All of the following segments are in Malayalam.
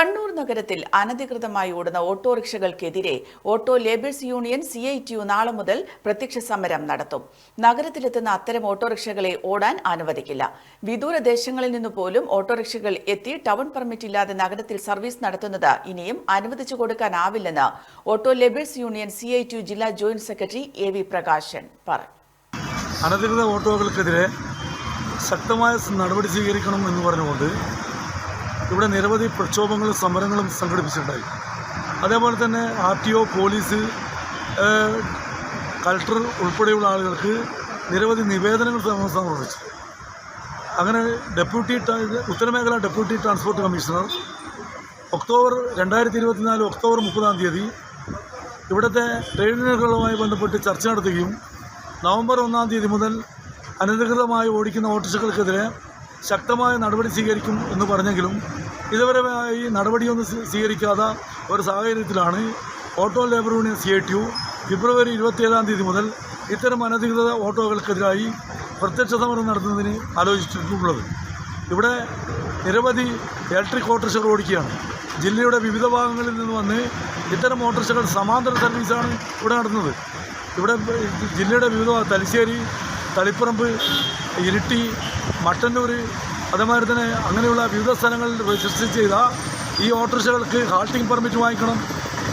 കണ്ണൂർ നഗരത്തിൽ അനധികൃതമായി ഓടുന്ന ഓട്ടോറിക്ഷകൾക്കെതിരെ auto labours union C I T U നാളെ മുതൽ പ്രത്യക്ഷ സമരം നടത്തും. നഗരത്തിലെത്തുന്ന അത്തരം ഓട്ടോറിക്ഷകളെ ഓടാൻ അനുവദിക്കില്ല. വിദൂര ദേശങ്ങളിൽ നിന്ന് പോലും ഓട്ടോറിക്ഷകൾ എത്തി ടൗൺ പെർമിറ്റ് ഇല്ലാതെ നഗരത്തിൽ സർവീസ് നടത്തുന്നത് ഇനിയും അനുവദിച്ചു കൊടുക്കാനാവില്ലെന്ന് auto labours union C I T U ജില്ലാ joint secretary A V Prakashan പറഞ്ഞു. അനധികൃത ഓട്ടോകൾക്കെതിരെ ശക്തമായ നടപടി സ്വീകരിക്കണം എന്ന് പറഞ്ഞുകൊണ്ട് ഇവിടെ നിരവധി പ്രക്ഷോഭങ്ങളും സമരങ്ങളും സംഘടിപ്പിച്ചിട്ടുണ്ടായി. അതേപോലെ തന്നെ R T O police collector ഉൾപ്പെടെയുള്ള ആളുകൾക്ക് നിരവധി നിവേദനങ്ങൾ സമർപ്പിച്ചു. അങ്ങനെ ഡെപ്യൂട്ടി ഉത്തരമേഖല ഡെപ്യൂട്ടി ട്രാൻസ്പോർട്ട് കമ്മീഷണർ ഒക്ടോബർ രണ്ടായിരത്തി ഇരുപത്തിനാല് ഒക്ടോബർ മുപ്പതാം തീയതി ഇവിടുത്തെ ട്രേഡ് യൂണിയനുകളുമായി ബന്ധപ്പെട്ട് ചർച്ച നടത്തുകയും നവംബർ ഒന്നാം തീയതി മുതൽ അനധികൃതമായി ഓടിക്കുന്ന ഓട്ടോറിക്ഷകൾക്കെതിരെ ശക്തമായ നടപടി സ്വീകരിക്കും എന്ന് പറഞ്ഞെങ്കിലും ഇതുവരെ ഈ നടപടിയൊന്നും സ്വീ- സ്വീകരിക്കാത്ത ഒരു സാഹചര്യത്തിലാണ് auto labour union C I T U ഫെബ്രുവരി ഇരുപത്തിയേഴാം തീയതി മുതൽ ഇത്തരം അനധികൃത ഓട്ടോകൾക്കെതിരായി പ്രത്യക്ഷ സമരം നടത്തുന്നതിന് ആലോചിച്ചിട്ടുള്ളത്. ഇവിടെ നിരവധി ഇലക്ട്രിക് ഓട്ടോറിക്ഷകൾ ഓടിക്കുകയാണ്. ജില്ലയുടെ വിവിധ ഭാഗങ്ങളിൽ നിന്ന് വന്ന് ഇത്തരം ഓട്ടോറിക്ഷകൾ സമാന്തര സർവീസാണ് ഇവിടെ നടത്തുന്നത്. ഇവിടെ ജില്ലയുടെ വിവിധ തലശ്ശേരി തളിപ്പറമ്പ് ഇരിട്ടി മട്ടന്നൂർ അതേമാതിരി തന്നെ അങ്ങനെയുള്ള വിവിധ സ്ഥലങ്ങളിൽ രജിസ്റ്റർ ചെയ്ത ഈ ഓട്ടോറിക്ഷകൾക്ക് ഹാൾട്ടിംഗ് പെർമിറ്റ് വാങ്ങിക്കണം.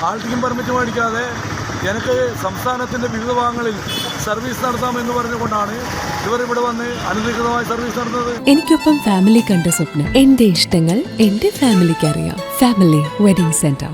ഹാൾട്ടിംഗ് പെർമിറ്റ് മേടിക്കാതെ എനിക്ക് സംസ്ഥാനത്തിന്റെ വിവിധ ഭാഗങ്ങളിൽ സർവീസ് നടത്താമെന്ന് പറഞ്ഞുകൊണ്ടാണ് ഇവർ ഇവിടെ വന്ന് അനധികൃതമായി സർവീസ് നടത്തുന്നത്. എനിക്കൊപ്പം ഫാമിലി കണ്ട സ്വപ്നം. എന്റെ ഇഷ്ടങ്ങൾ എന്റെ ഫാമിലിക്ക് അറിയാം. Family wedding centre